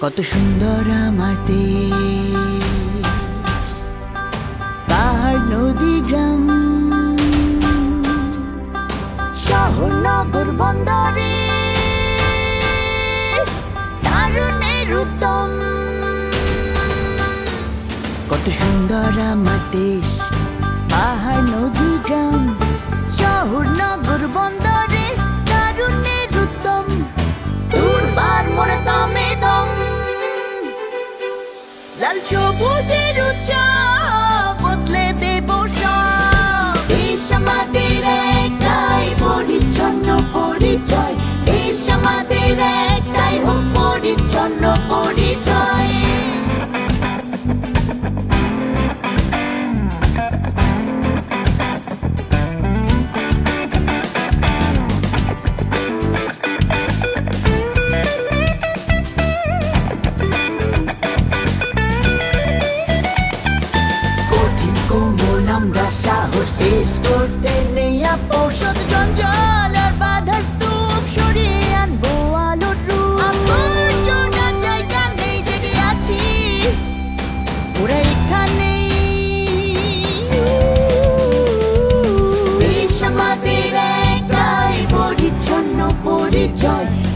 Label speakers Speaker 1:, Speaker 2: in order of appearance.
Speaker 1: কত সুন্দর দেশ। পাহাড়, নদী, গ্রাম। শহর নগর বন্দরে তারুণের উত্তম কত সুন্দর আমার দেশ, পাহাড়, নদী, গ্রাম। শহর নগর বন্দরে dal suo bugiruccio পেশ করতে নেই আপোষ জঞ্জাল আর বাধার স্তূপ সরিয়ে আনব আলোর রূপ আবর্জনার জায়গা নেই জেগে আছি ওরা এখানে দেশ আমাদের একটাই পরিচ্ছন্ন পরিচয়।